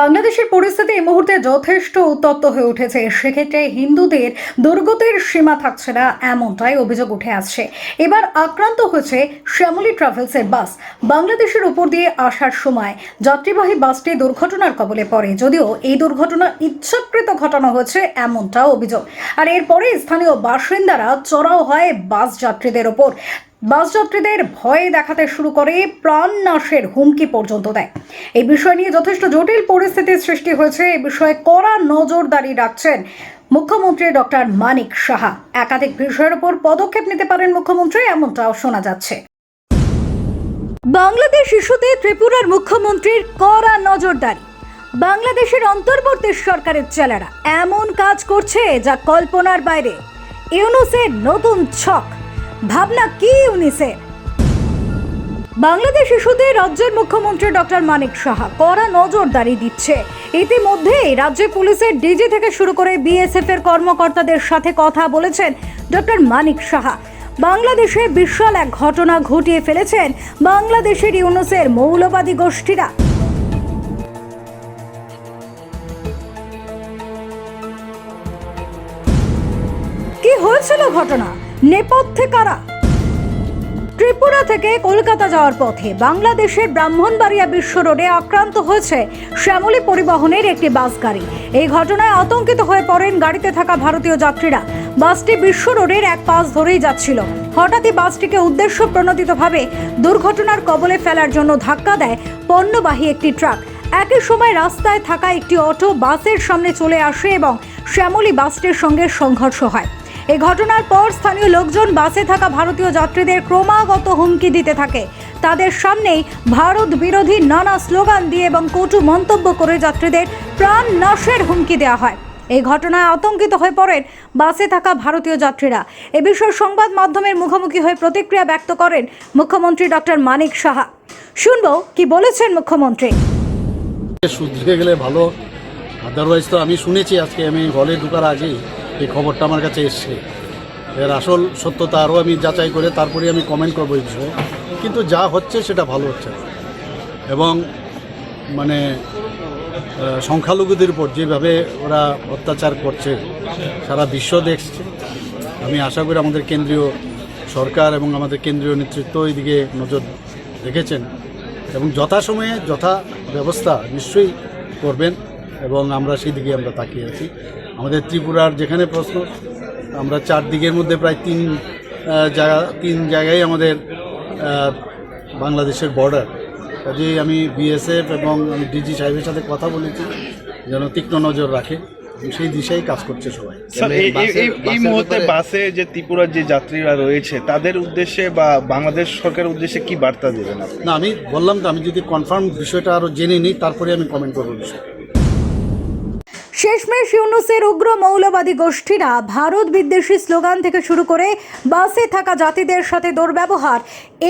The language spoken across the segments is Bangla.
বাংলাদেশের পরিস্থিতি এই মুহূর্তে যথেষ্ট উত্তপ্ত হয়ে উঠেছে। সেক্ষেত্রে হিন্দুদের দুর্গতির সীমা থাকছে না, এমনটাই অভিযোগ উঠে আসছে। এবার আক্রান্ত হয়েছে শ্যামলী ট্রাভেলসের বাস। বাংলাদেশের উপর দিয়ে আসার সময় যাত্রীবাহী বাসটি দুর্ঘটনার কবলে পড়ে। যদিও এই দুর্ঘটনা ইচ্ছাকৃত ঘটানো হয়েছে, এমনটাও অভিযোগ। আর এরপরে স্থানীয় বাসিন্দারা চড়াও হয় বাস যাত্রীদের ওপর। বাস যাত্রীদের ভয় দেখাতে শুরু করে, প্রাণ নাশের হুমকি পর্যন্ত দেয়। এই বিষয় নিয়ে যথেষ্ট জটিল পরিস্থিতির সৃষ্টি হয়েছে। এ বিষয়ে কড়া নজরদারি রাখছেন মুখ্যমন্ত্রী ডক্টর মানিক সাহা। একাধিক বিষয়ের উপর পদক্ষেপ নিতে পারেন মুখ্যমন্ত্রী, এমনটাও শোনা যাচ্ছে। বাংলাদেশ ইস্যুতে ত্রিপুরার মুখ্যমন্ত্রীর কড়া নজরদারি। বাংলাদেশের অন্তর্বর্তী সরকারের চেলারা। এমন কাজ করছে যা কল্পনার বাইরে। ইউনুসের নতুন ছক। ভাবনা কি ইউনিসের বাংলাদেশ ইস্যুতে রাজ্যের মুখ্যমন্ত্রী ডক্টর মানিক সাহা কড়া নজরদারি দিচ্ছে। ইতিমধ্যেই রাজ্য পুলিশের ডিজি থেকে শুরু করে বিএসএফ এর কর্মকর্তাদের সাথে কথা বলেছেন ডক্টর মানিক সাহা। বাংলাদেশে বিশাল এক ঘটনা ঘটিয়ে ফেলেছেন বাংলাদেশের ইউনুসের মৌলবাদী গোষ্ঠীরা। কি হয়েছিল ঘটনা? নেপথ্যে কারা? ত্রিপুরা থেকে কলকাতা যাওয়ার পথে বাংলাদেশের ব্রাহ্মণবাড়িয়া বিশ্ব রোডে আক্রান্ত হয়েছে শ্যামলী পরিবহনের একটি বাস গাড়ি। এই ঘটনায় আতঙ্কিত হয়ে পড়েন গাড়িতে থাকা ভারতীয় যাত্রীরা। বাসটি বিশ্ব রোডের এক পাশ ধরেই যাচ্ছিল। হঠাৎই বাসটিকে উদ্দেশ্য প্রণোদিতভাবে দুর্ঘটনার কবলে ফেলার জন্য ধাক্কা দেয় পণ্যবাহী একটি ট্রাক। একই সময় রাস্তায় থাকা একটি অটো বাসের সামনে চলে আসে এবং শ্যামলী বাসটির সঙ্গে সংঘর্ষ হয়। এই ঘটনার পর স্থানীয় লোকজন বাসে থাকা ভারতীয় যাত্রীদের ক্রমাগত হুমকি দিতে থাকে। তাদের সামনেই ভারত বিরোধী নানা স্লোগান দিয়ে এবং কটু মন্তব্য করে যাত্রীদের প্রাণ নাশের হুমকি দেওয়া হয়। এই ঘটনায় আতঙ্কিত হয়ে পড়েন বাসে থাকা ভারতীয় যাত্রীরা। এ বিষয়ে সংবাদ মাধ্যমের মুখোমুখি হয়ে প্রতিক্রিয়া ব্যক্ত করেন মুখ্যমন্ত্রী ডক্টর মানিক সাহা। শুনব কি বলেছেন মুখ্যমন্ত্রী? শুধরে গেলে ভালো আদারওয়াইজ তো আমি শুনেছি আজকে, আমি হলে ঢোকার আগেই। এই খবরটা আমার কাছে এসছে। এর আসল সত্যতা আরও আমি যাচাই করে তারপরে আমি কমেন্ট করব এই বিষয়ে। কিন্তু যা হচ্ছে সেটা ভালো হচ্ছে এবং মানে সংখ্যালঘুদের উপর যেভাবে ওরা অত্যাচার করছে, সারা বিশ্ব দেখছে, আমি আশা করি আমাদের কেন্দ্রীয় সরকার এবং আমাদের কেন্দ্রীয় নেতৃত্ব এইদিকে নজর রেখেছেন এবং যথাসময়ে যথা ব্যবস্থা নিশ্চয়ই করবেন এবং আমরা সেই দিকে আমরা তাকিয়ে আছি। আমাদের ত্রিপুরার যেখানে প্রশ্ন আমরা চার দিকের মধ্যে প্রায় তিন জায়গা তিন জায়গায় আমাদের বাংলাদেশের বর্ডার কাজেই আমি বিএসএফ এবং আমি ডিজি সাহেবের সাথে কথা বলেছি যেন তীক্ষ্ণ নজর রাখে। সেই দিশেই কাজ করছে সবাই। স্যার এই এই- এই এই মুহূর্তে বাসে যে ত্রিপুরার যে যাত্রীরা রয়েছে তাদের উদ্দেশ্যে বা বাংলাদেশ সরকারের উদ্দেশ্যে কি বার্তা দেবেন আপনি? না আমি বললাম তো আমি যদি কনফার্ম বিষয়টা আরও জেনে নিই তারপরে আমি কমেন্ট করব বিষয়। শেষমেশ ইউনুসের উগ্র মৌলবাদী গোষ্ঠীরা ভারত বিদ্বেষী স্লোগান থেকে শুরু করে বাসে থাকা জাতিদের সাথে দুর্ব্যবহার,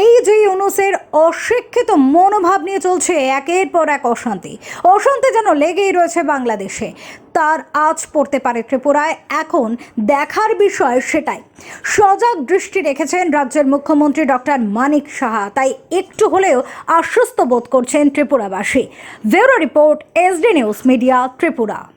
এই যে ইউনুসের অশিক্ষিত মনোভাব নিয়ে চলছে একের পর এক অশান্তি। অশান্তি যেন লেগেই রয়েছে বাংলাদেশে। তার আজ পড়তে পারে ত্রিপুরায়। এখন দেখার বিষয় সেটাই। সজাগ দৃষ্টি রেখেছেন রাজ্যের মুখ্যমন্ত্রী ডক্টর মানিক সাহা। তাই একটু হলেও আশ্বস্ত বোধ করছেন ত্রিপুরাবাসী। Bureau report SD news media, Tripura.